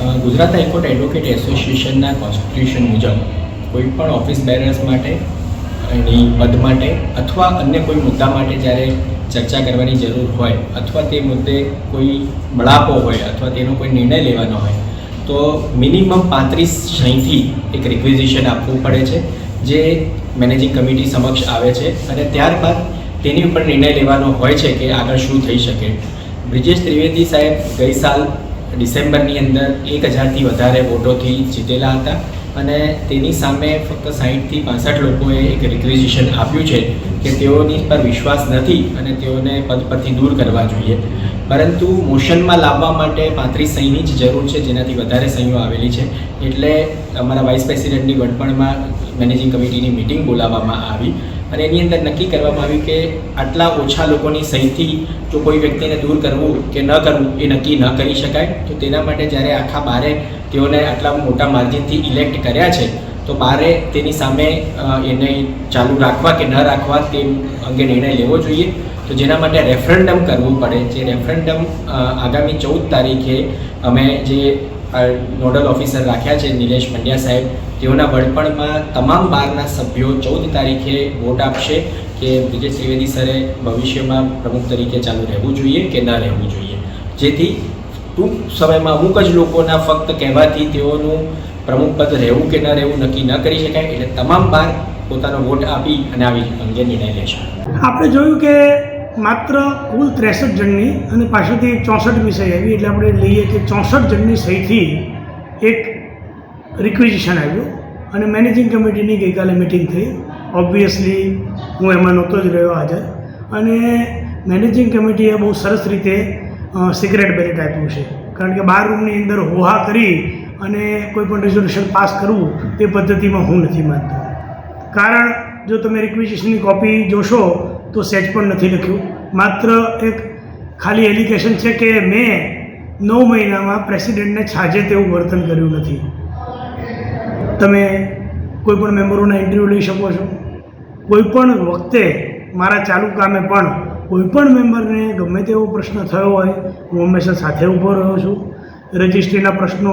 Gujarat high court advocate એસોસિએશનના constitution મુજબ કોઈ પણ ઓફિસ બેરર્સ માટે, એની પદ માટે અથવા અન્ય કોઈ મુદ્દા માટે જ્યારે ચર્ચા કરવાની જરૂર હોય અથવા તે મુદ્દે કોઈ બળાપો હોય અથવા તેનો કોઈ નિર્ણય લેવાનો હોય, તો મિનિમમ પાંત્રીસ સહીથી એક રિક્વિઝિશન આપવું પડે છે, જે મેનેજિંગ કમિટી સમક્ષ આવે છે અને ત્યારબાદ તેની ઉપર નિર્ણય લેવાનો હોય છે કે આગળ શું થઈ શકે. બ્રિજેશ ત્રિવેદી સાહેબ ગઈ સાલ ડિસેમ્બરની અંદર એક હજારથી વધારે વોટોથી જીતેલા હતા અને તેની સામે ફક્ત સાહીઠથી પાસઠ લોકોએ એક રિક્વિઝિશન આપ્યું છે કે તેઓની પર વિશ્વાસ નથી અને તેઓને પદ પરથી દૂર કરવા જોઈએ. પરંતુ મોશનમાં લાવવા માટે પાંત્રીસ સહીની જ જરૂર છે, જેનાથી વધારે સહીઓ આવેલી છે. એટલે અમારા વાઇસ પ્રેસિડેન્ટની વડપણમાં મેનેજિંગ કમિટીની મિટિંગ બોલાવવામાં આવી. અને એની અંદર નક્કી કરવામાં આવ્યું કે આટલા ઓછા લોકોની સહીથી જો કોઈ વ્યક્તિને દૂર કરવું કે ન કરવું એ નક્કી ન કરી શકાય. તો તેના માટે જ્યારે આખા બારે તેઓને આટલા મોટા માર્જિનથી ઇલેક્ટ કર્યા છે, તો બારે તેની સામે એને ચાલુ રાખવા કે ન રાખવા તે અંગે નિર્ણય લેવો જોઈએ. તો જેના માટે રેફરન્ડમ કરવું પડે. જે રેફરન્ડમ આગામી ચૌદ તારીખે અમે જે નોડલ ઓફિસર રાખ્યા છે નિલેશ પંડ્યા સાહેબ. તેઓના વડપણમાં તમામ બારના સભ્યો ચૌદ તારીખે વોટ આપશે કે બ્રિજેશ ત્રિવેદી સરે ભવિષ્યમાં પ્રમુખ તરીકે ચાલુ રહેવું જોઈએ કે ન રહેવું જોઈએ. જેથી ટૂંક સમયમાં અમુક જ લોકોના ફક્ત કહેવાથી તેઓનું પ્રમુખ પદ રહેવું કે ન રહેવું નક્કી ન કરી શકાય. એટલે તમામ બાર પોતાનો વોટ આપી અને આવી અંગે નિર્ણય લેશે. આપણે જોયું કે માત્ર કુલ ત્રેસઠ જણની અને પાછળથી એક ચોસઠ વિષય આવી. એટલે આપણે લઈએ કે ચોસઠ જણની સહીથી એક રિક્વિઝિશન આવ્યું અને મેનેજિંગ કમિટીની ગઈકાલે મિટિંગ થઈ. ઓબ્વિયસલી હું એમાં નહોતો જ રહ્યો હાજર. અને મેનેજિંગ કમિટીએ બહુ સરસ રીતે સિક્રેટ બેલેટ આપ્યું છે. કારણ કે બાર રૂમની અંદર હોહા કરી અને કોઈ પણ રિઝોલ્યુશન પાસ કરવું તે પદ્ધતિમાં હું નથી માનતો. કારણ, જો તમે રિક્વિઝિશનની કોપી જોશો તો સેજ પણ નથી લખ્યું. માત્ર એક ખાલી એલિગેશન છે કે મેં નવ મહિનામાં પ્રેસિડેન્ટને છાજે તેવું વર્તન કર્યું નથી. તમે કોઈ પણ મેમ્બરોના ઇન્ટરવ્યૂ લઈ શકો છો. કોઈ પણ વખતે મારા ચાલુ કામે પણ કોઈ પણ મેમ્બરને ગમે તેવો પ્રશ્ન થયો હોય, હું હંમેશા સાથે ઊભો રહ્યો છું. રજિસ્ટ્રીના પ્રશ્નો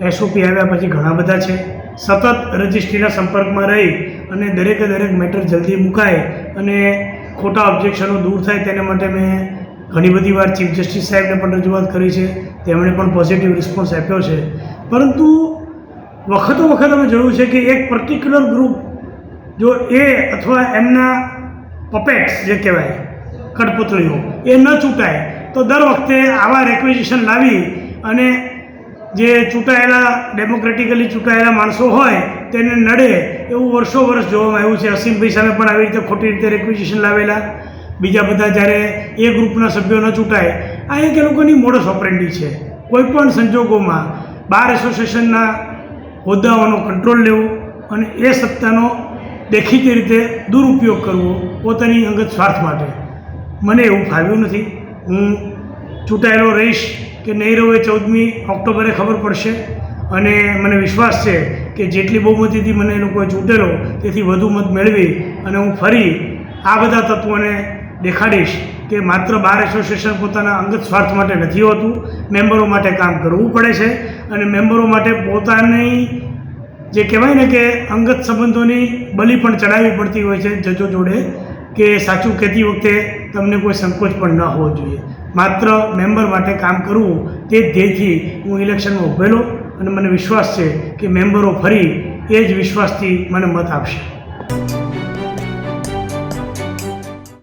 એસઓપી આવ્યા પછી ઘણા બધા છે. સતત રજિસ્ટ્રીના સંપર્કમાં રહી અને દરેકે દરેક મેટર જલ્દી મુકાય અને ખોટા ઓબ્જેક્શનો દૂર થાય તેના માટે મેં ઘણી બધી વાર ચીફ જસ્ટિસ સાહેબને પણ રજૂઆત કરી છે. તેમણે પણ પોઝિટિવ રિસ્પોન્સ આપ્યો છે. પરંતુ વખતો વખત અમે જોયું છે કે એક પર્ટિક્યુલર ગ્રુપ જો એ અથવા એમના પપેટ્સ જે કહેવાય, કઠપૂતળીઓ, એ ન ચૂંટાય, તો દર વખતે આવા રેક્વિઝિશન લાવી અને જે ચૂંટાયેલા ડેમોક્રેટિકલી ચૂંટાયેલા માણસો હોય, તેને નડે એવું વર્ષો વર્ષ જોવામાં આવ્યું છે. અસીમભાઈ સામે પણ આવી રીતે ખોટી રીતે રેક્વિઝિશન લાવેલા. બીજા બધા જ્યારે એ ગ્રુપના સભ્યો ન ચૂંટાય, આ એક એ લોકોની મોડસ ઓપરેન્ડી છે. કોઈપણ સંજોગોમાં બાર એસોસિએશનના હોદ્દાઓનો કંટ્રોલ લેવો અને એ સત્તાનો દેખીતી રીતે દુરુપયોગ કરવો પોતાની અંગત સ્વાર્થ માટે. મને એવું ફાવ્યું નથી. હું ચૂંટાયેલો રહીશ કે નહીં રહું એ ચૌદમી ઓક્ટોબરે ખબર પડશે. અને મને વિશ્વાસ છે કે જેટલી બહુમતીથી મને એ લોકોએ ચૂંટેલો, તેથી વધુ મત મેળવી અને હું ફરી આ બધા તત્વોને દેખાડીશ કે માત્ર બાર એસોસિએશન પોતાના અંગત સ્વાર્થ માટે નથી હોતું. મેમ્બરો માટે કામ કરવું પડે છે અને મેમ્બરો માટે પોતાની જે કહેવાય ને કે અંગત સંબંધોની બલી પણ ચડાવવી પડતી હોય છે જજો જોડે, કે સાચું કહેતી વખતે તમને કોઈ સંકોચ પણ ન હોવો જોઈએ. માત્ર મેમ્બર માટે કામ કરવું તે જ ધ્યેયથી હું ઇલેક્શનમાં ઉભેલો અને મને વિશ્વાસ છે કે મેમ્બરો ફરી એ જ વિશ્વાસથી મને મત આપશે.